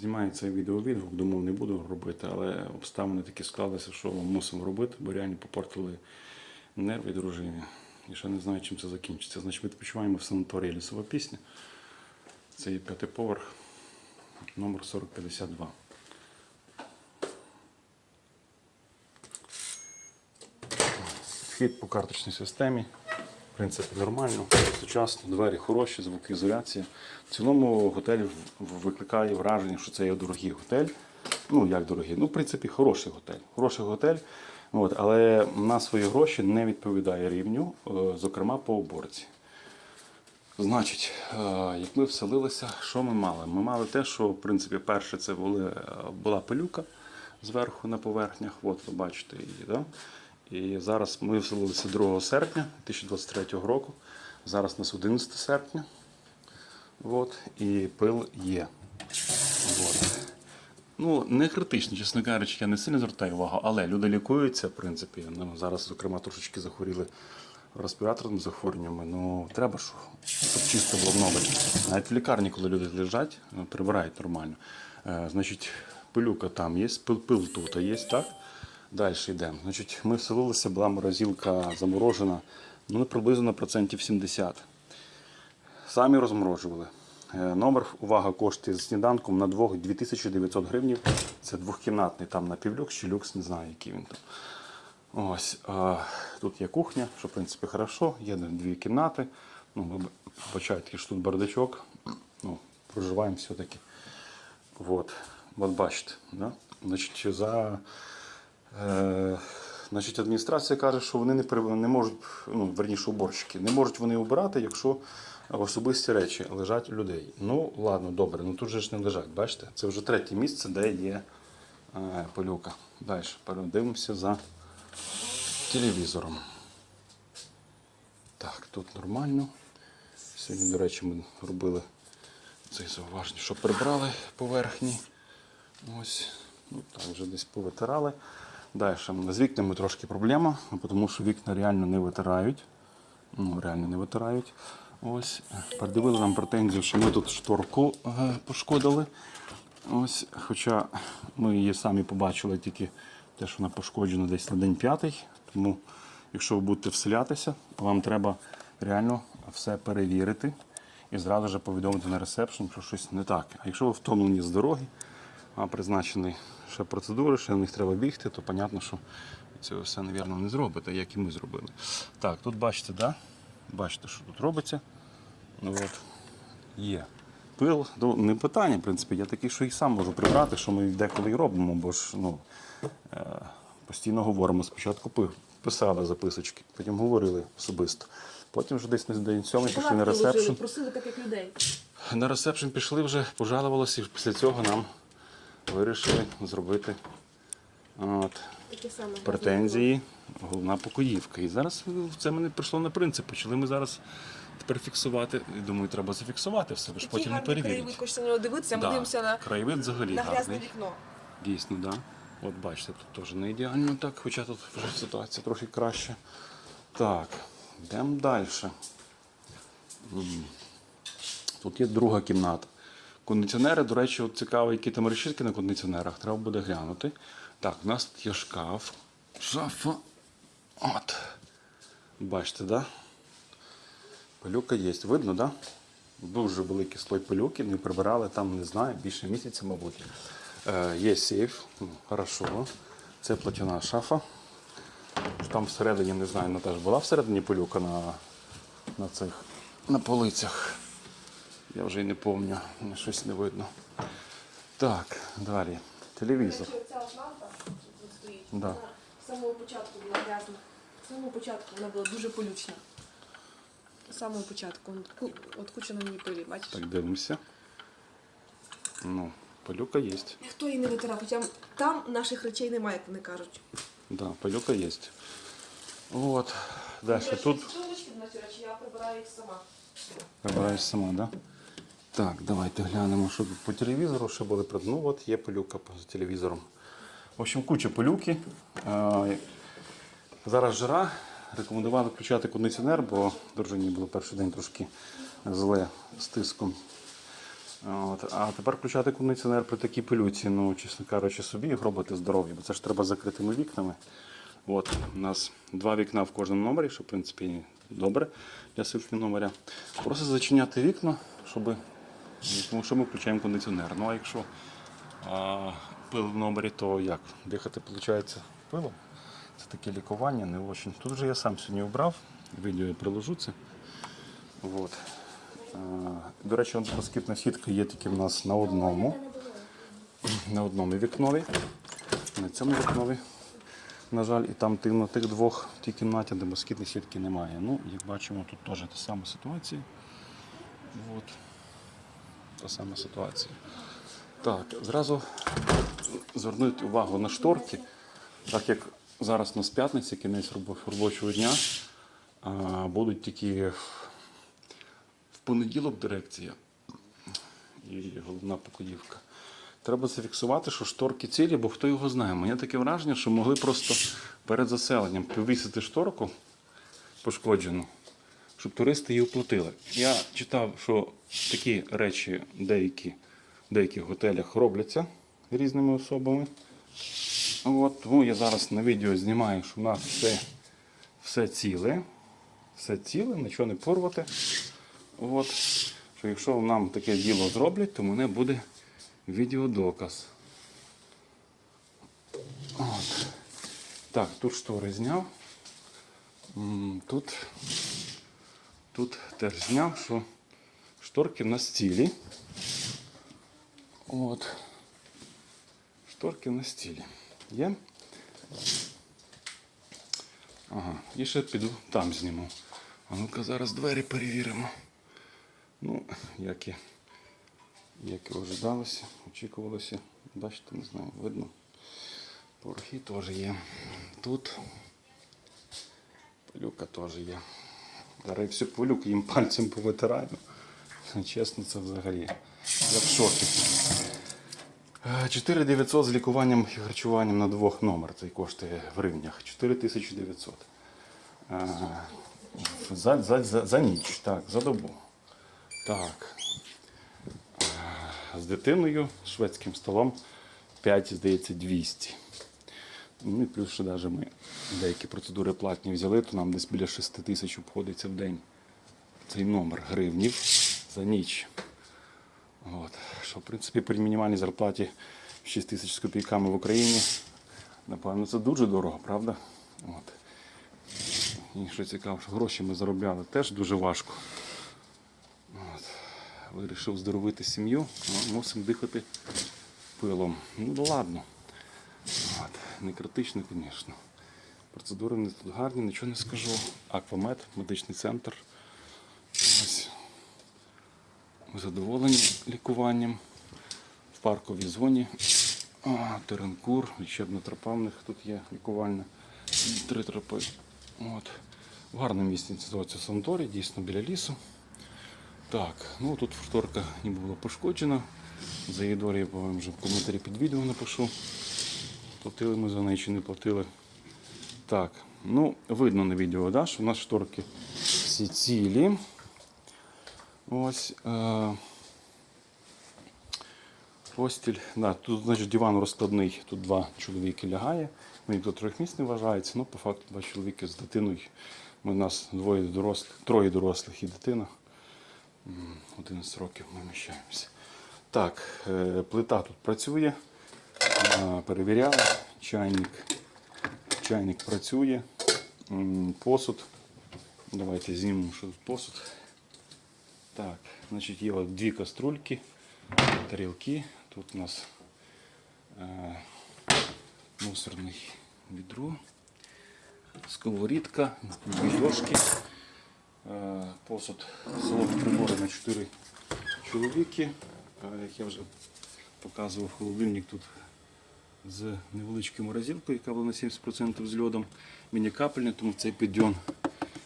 Знімаю цей відеовідгук, думав, не буду робити, але обставини такі склалися, що мусимо робити, бо реально попортили нерви дружині. І ще не знаю, чим це закінчиться. Значить, ми відпочиваємо в санаторії лісова пісня. Це є п'ятий поверх, номер 4052. Вхід по карточній системі. В принципі, нормально, сучасно, двері хороші, звукоізоляція. В цілому готель викликає враження, що це є дорогий готель. Ну, як дорогий? Ну, в принципі, хороший готель. Хороший готель, от, але на свої гроші не відповідає рівню, е, зокрема по уборці. Значить, е, як ми вселилися, що ми мали? Ми мали те, що в принципі перше це були, е, була пилюка зверху на поверхнях. От ви бачите її. Да? І зараз ми вселилися 2 серпня 2023 року. Зараз у нас 11 серпня. От, і пил є. От. Ну, не критично, чесно кажучи, я не сильно звертаю увагу, але люди лікуються, в принципі. Ну, зараз, зокрема, трошечки захворіли респіраторними захворюваннями. Ну, треба, щоб, щоб чисто було много. Навіть в лікарні, коли люди лежать, ну, прибирають нормально. Е, значить, пилюка там є, пил, пил тут є, так? Далі йдемо. Значить, ми вселилися, була морозилка заморожена, ну, приблизно на процентів 70. Самі розморожували. Е, Номер, увага, коштує з сніданком на двох 2900 гривень. Це двохкімнатний, там на півлюкс чи люкс, не знаю, який він там. Ось, а, тут є кухня, що в принципі хорошо, є дві кімнати. Ну, ви бачите, що тут бардачок. Ну, проживаємо все-таки. Вот. От бачите. Да? Значить, за, е, значить, адміністрація каже, що вони не, не можуть, ну, верніше, уборщики, не можуть вони обирати, якщо особисті речі лежать у людей. Ну, ладно, добре, ну тут же ж не лежать, бачите? Це вже третє місце, де є е, пилюка. Далі передивимося за телевізором. Так, тут нормально. Сьогодні, до речі, ми робили цей зауваження, що прибрали поверхні. Ось, ну, там вже десь повитирали. Далі з вікнами трошки проблема, тому що вікна реально не витирають. Ну, реально не витирають. Ось, передивили нам претензію, що ми тут шторку е, пошкодили. Ось, хоча ми її самі побачили тільки те, що вона пошкоджена десь на день п'ятий. Тому, якщо ви будете вселятися, вам треба реально все перевірити і зразу ж повідомити на ресепшн, що щось не так. А якщо ви втомлені з дороги, а призначені ще процедури, ще на них треба бігти, то зрозуміло, що цього все, мабуть, не зробите, як і ми зробили. Так, тут бачите, да? бачите, що тут робиться. Ну, от. Є. Пил, ну, не питання, в принципі, я такий, що і сам можу прибрати, що ми деколи і робимо, бо ж ну, е, постійно говоримо. Спочатку пи- писали записочки, потім говорили особисто. Потім вже десь на день сьомий пішли на ресепшн. просили так, як людей. На ресепшн пішли вже, пожалувалися, і після цього нам вирішили зробити от, претензії головна покоївка. І зараз це мене прийшло на принцип. Почали ми зараз тепер фіксувати. І думаю, треба зафіксувати все, ж потім не краєвид, перевірять. на нього дивитися, ми Да, дивимося на, Краєвид взагалі на грязне гарний. вікно. Дійсно, так. Да. От бачите, тут теж не ідеально так, хоча тут вже ситуація трохи краще. Так, йдемо далі. Тут є друга кімната. Кондиціонери, до речі, от цікаво, які там решітки на кондиціонерах, треба буде глянути. Так, у нас тут є шкаф. Шафа. От. Бачите? Да? Пилюка є. Видно? Да? Дуже великий слой пилюки, не прибирали там, не знаю, більше місяця, мабуть. Е, є сейф, ну, хорошо. Це платяна шафа. Там всередині, не знаю, вона теж була всередині пилюка на, на цих на полицях. Я вже й не пам'ятаю, щось не видно. Так, далі. Телевізор. Ця от лампа, тут стоїть, Да. вона з самого початку була грязна. З самого початку вона була дуже полючна. З самого початку. От ку- От куча на ній пилі, бачиш? Так, дивимося. Ну, пилюка є. Ніхто її не витирав, хоча там наших речей немає, як вони кажуть. Да, пилюка є. От. Далі тут. Сумочки речі, я прибираю їх сама. Прибираєш сама, да? Так, давайте глянемо, що по телевізору ще були Ну, от є пилюка по телевізором. В общем, куча пилюки. Зараз жара. Рекомендували включати кондиціонер, бо дружині було перший день трошки зле з тиском. От. А тепер включати кондиціонер при такій пилюці, ну, чесно кажучи, собі робити здоров'я, бо це ж треба з закритими вікнами. От, у нас два вікна в кожному номері, що в принципі добре для селфі номеря. Просто зачиняти вікна, щоб, тому що ми включаємо кондиціонер. Ну а якщо а, пил в номері, то як? Дихати, виходить, пилом. Це таке лікування, не очень. Тут вже я сам сьогодні обрав, відео я приложу це. От. До речі, от москітна сітка є тільки в нас на одному. На одному вікнові. На цьому вікнові. На жаль, і там на тих двох в тій кімнаті, де москітної сітки немає. Ну, як бачимо, тут теж та сама ситуація. От. Та сама ситуація. Так, зразу звернути увагу на шторки, так як зараз у нас п'ятниця, кінець робочого дня, будуть тільки в понеділок дирекція і головна покоївка. Треба зафіксувати, що шторки цілі, бо хто його знає. Мені таке враження, що могли просто перед заселенням повісити шторку пошкоджену, щоб туристи її оплатили. Я читав, що такі речі деякі, в деяких готелях робляться різними особами. От, тому я зараз на відео знімаю, що в нас все, все ціле, все ціле, нічого не порвати. От, що якщо нам таке діло зроблять, то мене буде відеодоказ. От. Так, тут штори зняв. Тут, тут теж зняв, що шторки в нас цілі. От. Шторки в нас цілі. Є? Ага, і ще піду там зніму. А ну-ка зараз двері перевіримо. Ну, як і, як і ожидалося, очікувалося. Бачите, не знаю, видно. Порохи теж є. Тут пилюка теж є. Зараз всю пилюку їм пальцем повитираю. Чесно, це взагалі. Я в шокі. Е, 4900 з лікуванням і харчуванням на двох номер. Це коштує в гривнях. 4900. Е, За, за, за, за ніч, так, за добу. Так. Е, З дитиною, шведським столом 5, здається, 200. Ну і плюс, що навіть ми деякі процедури платні взяли, то нам десь біля 6 тисяч обходиться в день цей номер гривнів за ніч. От. Що, в принципі, при мінімальній зарплаті 6 тисяч з копійками в Україні, напевно, це дуже дорого, правда? От. І що цікаво, що гроші ми заробляли теж дуже важко. От. Вирішив здоровити сім'ю, ну, мусимо дихати пилом. Ну ладно. От. Не критично, звісно. Процедури не тут гарні, нічого не скажу. Аквамед, медичний центр. Ось. Ми задоволені лікуванням в парковій зоні. А, Теренкур, лічебно-тропавних тут є лікувальне. Три тропи. От. В гарному місці називається санаторій, дійсно біля лісу. Так, ну тут шторка не була пошкоджена. За її долю я вам вже в коментарі під відео напишу. Платили ми за неї чи не платили. Так, ну видно на відео, да, що в нас шторки всі цілі. Ось. Е- постіль. Да, тут, значить, диван розкладний, тут два чоловіки лягає. Він тут трьохмісний вважається, ну, по факту два чоловіки з дитиною. Ми, у нас двоє дорослих, троє дорослих і дитина. М, 11 років ми вміщаємося. Так, е, плита тут працює. Е, Перевіряли. Чайник. Чайник працює. Посуд. Давайте знімемо, що тут посуд. Так, значить, є от дві каструльки, тарілки. Тут у нас е, мусорне відро, сковорідка, дві е, посуд солодкі прибори на 4 чоловіки. Е, як я вже показував, холодильник тут з невеличкою морозилкою, яка була на 70% з льодом. Міні-капельня, тому цей підйом,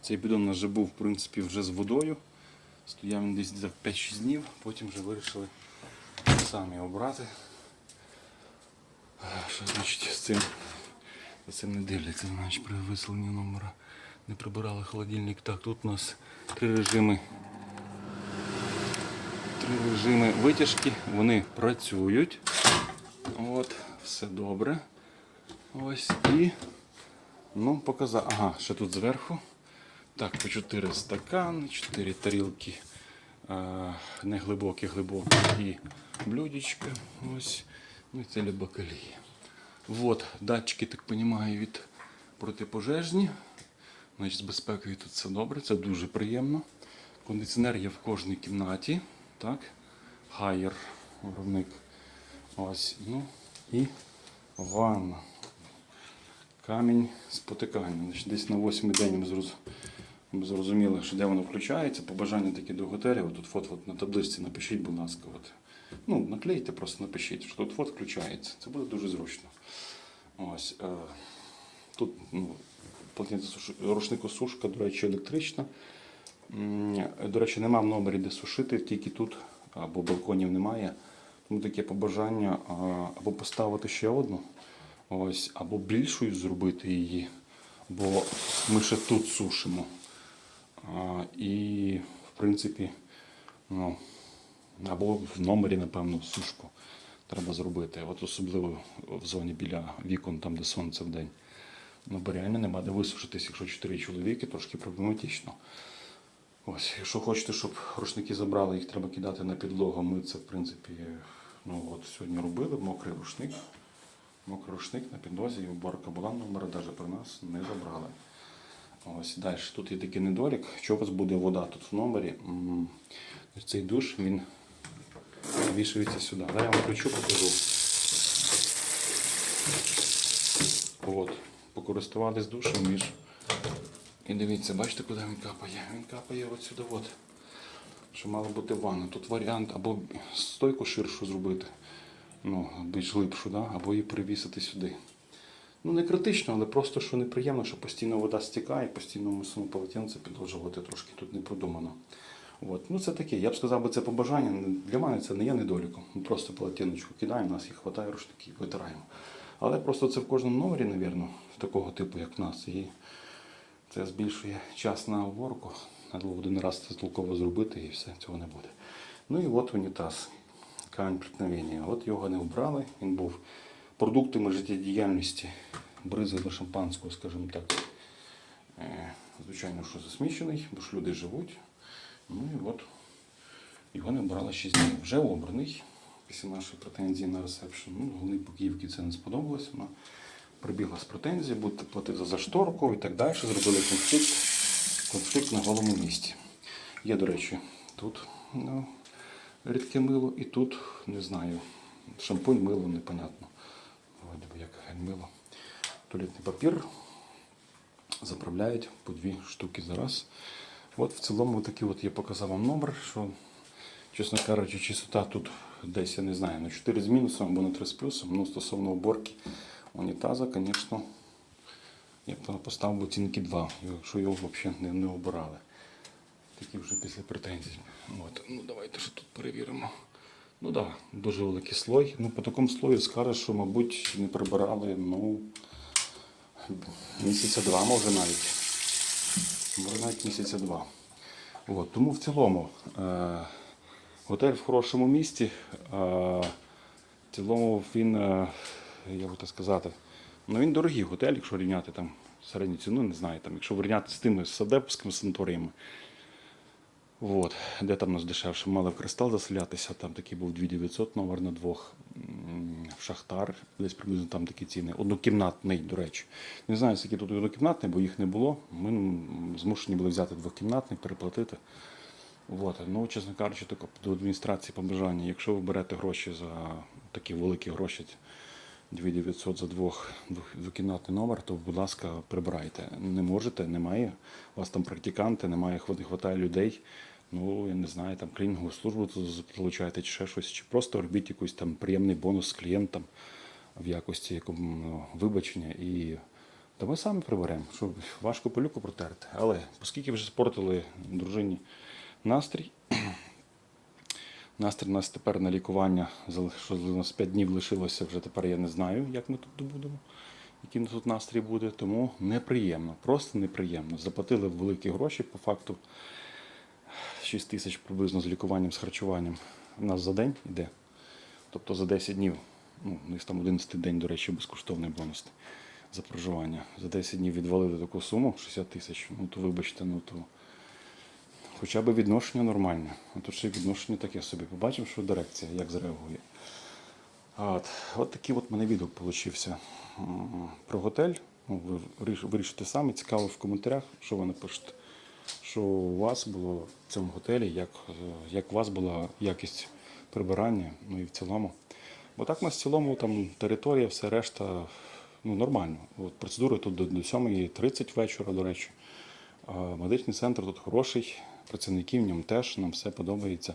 цей підйом у нас вже був в принципі, вже з водою. Стояв він десь за 5-6 днів, потім вже вирішили самі обрати. Що значить з цим? За цим не дивляться, значить при виселенні номера не прибирали холодильник. Так, тут у нас три режими. Режими витяжки, вони працюють. От, все добре. Ось і. Ну, показав. Ага, ще тут зверху. Так, по 4 стакани, 4 тарілки. е, Не глибокі, і блюдечка. Ось. Ну і це бакалії. Вот, датчики, так розумію, від протипожежні. Значить, з безпекою тут все добре, це дуже приємно. Кондиціонер є в кожній кімнаті. Так. Хайер, виробник. Ось. Ну і ванна. Камінь спотикання. Десь на восьмий день ми зроз- зрозуміли, що де воно включається. Побажання такі до. Тут фото от на табличці напишіть, будь ласка. От. Ну, наклейте, просто напишіть, що тут фото включається. Це буде дуже зручно. Ось. Е, тут ну, рушникосушка, до речі, електрична. До речі, нема в номері, де сушити, тільки тут, або балконів немає. Тому таке побажання або поставити ще одну, ось, або більшою зробити її, бо ми ще тут сушимо. І, в принципі, ну, або в номері, напевно, сушку треба зробити. От особливо в зоні біля вікон, там, де сонце в день. Ну, бо реально нема де висушитись, якщо чотири чоловіки, трошки проблематично. Ось, якщо хочете, щоб рушники забрали, їх треба кидати на підлогу. Ми це, в принципі, ну от сьогодні робили, мокрий рушник. Мокрий рушник на підлозі, і уборка була, номера навіть при нас не забрали. Ось далі. Тут є такий недолік. Що у вас буде вода тут в номері? Цей душ він вішається сюди. Дай я вам включу, покажу. От, покористувались душем між. І дивіться, бачите, куди він капає? Він капає от сюди, от. Що мала бути ванна. Тут варіант або стойку ширшу зробити, ну, більш глибшу, да? або її привісити сюди. Ну, не критично, але просто що неприємно, що постійно вода стікає, постійно мусимо полотенце підложувати, трошки тут не продумано. От. Ну, це таке. Я б сказав, це побажання. Для мене це не є недоліком. Ми просто полотенечко кидаємо, нас їх вистачає рушників, витираємо. Але просто це в кожному номері, мабуть, такого типу, як в нас. І це збільшує час на уборку. Треба один раз це толково зробити і все, цього не буде. Ну і от унітаз. Камінь преткновення. От його не вбрали. Він був продуктами життєдіяльності, бризили шампанського, скажімо так. Е, Звичайно, що засмічений, бо ж люди живуть. Ну і от його не вбрали 6 днів. Вже обраний після нашої претензії на ресепшн. Ну, головний покіївки це не сподобалось. Вона прибігла з претензією, будете платити за шторку і так далі. Зробили конфлікт, конфлікт на голому місці. Є, до речі, тут ну, рідке мило і тут, не знаю, шампунь, мило, непонятно. Вроде би як мило. Туалетний папір заправляють по дві штуки за раз. От в цілому такий от я показав вам номер, що, чесно кажучи, чистота тут десь, я не знаю, на 4 з мінусом або на 3 з плюсом. Ну, стосовно уборки унітаза, звісно, я б поставив оцінки 2, якщо його взагалі не, не обирали. Такі вже після претензій. От. Ну, давайте ще тут перевіримо. Ну так, да, дуже великий слой. Ну, по такому слою скажеш, що, мабуть, не прибирали, ну, місяця два, може навіть. Може навіть місяця два. От, тому в цілому е, готель в хорошому місті. Е, в цілому він, е, як би так сказати, ну він дорогий готель, якщо рівняти там середню ціну, не знаю, там, якщо порівняти з тими садепськими санаторіями. От, де там у нас дешевше мали в кристал заселятися, там такий був 2900 номер на двох. В Шахтар, десь приблизно там такі ціни. Однокімнатний, до речі. Не знаю, скільки тут однокімнатний, бо їх не було. Ми змушені були взяти двокімнатний, переплатити. От. Ну, чесно кажучи, до адміністрації побажання. Якщо ви берете гроші за такі великі гроші, 2900 за двох, двокімнатний номер, то, будь ласка, прибирайте. Не можете, немає. У вас там практиканти, немає, не вистачає людей. Ну, я не знаю, там клінінгову службу залучаєте чи ще щось, чи просто робіть якийсь там приємний бонус клієнтам в якості якому, ну, вибачення і. Та ми самі приберемо, що важко пилюку протерти. Але оскільки вже спортили дружині настрій, настрій у нас тепер на лікування, зали- що у нас 5 днів лишилося, вже тепер я не знаю, як ми тут добудемо, який тут настрій буде. Тому неприємно, просто неприємно. Заплатили великі гроші по факту. 6 тисяч приблизно з лікуванням, з харчуванням у нас за день йде. Тобто за 10 днів, ну, у них там 11 день, до речі, безкоштовний бонус за проживання. За 10 днів відвалили таку суму 60 тисяч. Ну то вибачте, ну то хоча б відношення нормальне. А тут ще відношення таке собі. Побачимо, що дирекція як зреагує. От, от такий от мене відгук получився про готель. Ну, ви вирішите самі. Цікаво в коментарях, що ви напишете. Що у вас було в цьому готелі, як, як у вас була якість прибирання, ну і в цілому. Бо так у нас в цілому там територія, все решта ну, нормально. От, процедури тут до 7.30 вечора, до речі. Медичний центр тут хороший, працівників в ньому теж, нам все подобається.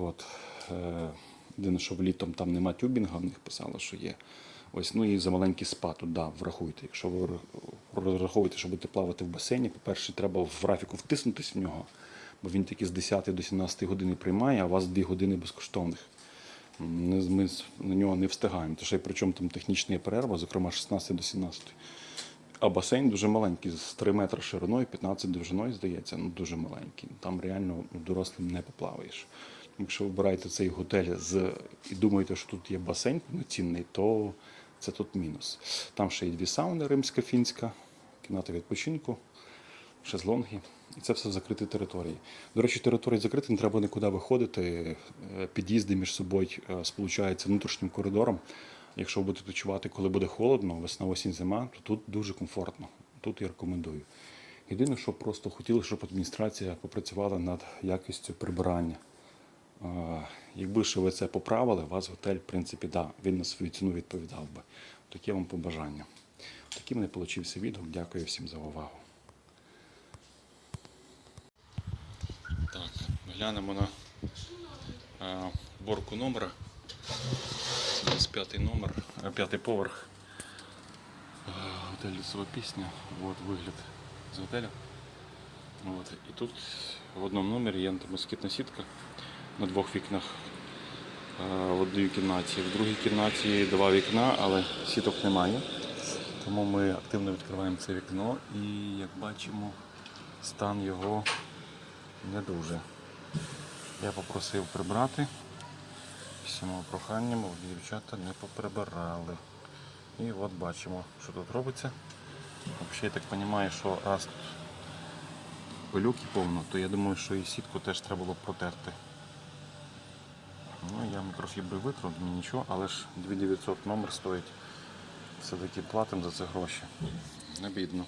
От. Е, єдине, що літом там нема тюбінга, в них писало, що є. Ось, ну і за маленький спа тут, да, врахуйте. Якщо ви розраховуєте, що будете плавати в басейні, по-перше, треба в графіку втиснутися в нього, бо він тільки з 10 до 17 години приймає, а у вас 2 години безкоштовних. Ми, на нього не встигаємо. То ще причому там технічна перерва, зокрема 16 до 17. А басейн дуже маленький, з 3 метри шириною, 15 довжиною, здається, ну дуже маленький. Там реально ну, дорослим не поплаваєш. Якщо ви обираєте цей готель з, і думаєте, що тут є басейн повноцінний, то це тут мінус. Там ще є дві сауни римська, фінська, кімната відпочинку, шезлонги. І це все в закритій території. До речі, територія закрита, не треба нікуди виходити. Е, Під'їзди між собою е, сполучаються внутрішнім коридором. Якщо ви будете відпочивати, коли буде холодно, весна, осінь, зима, то тут дуже комфортно. Тут я рекомендую. Єдине, що просто хотіли, щоб адміністрація попрацювала над якістю прибирання. Якби ще ви це поправили, вас готель, в принципі, да, він на свою ціну відповідав би. Таке вам побажання. Таким не получився відео. Дякую всім за увагу. Так, глянемо на е, борку номера. П'ятий номер, е, п'ятий поверх. Е, Готель лісова пісня. От вигляд з готелю. От. І тут в одному номері є антимоскітна сітка на двох вікнах е, в одній кімнаті. В другій кімнаті два вікна, але сіток немає. Тому ми активно відкриваємо це вікно і як бачимо, стан його не дуже. Я попросив прибрати. Після мого прохання, дівчата не поприбирали. І от бачимо, що тут робиться. Взагалі, я так розумію, що раз тут пилюки повно, то я думаю, що і сітку теж треба було протерти. Ну, я мікрофібри витру, мені нічого, але ж 2900 номер стоїть. Все-таки платимо за це гроші. Не бідно.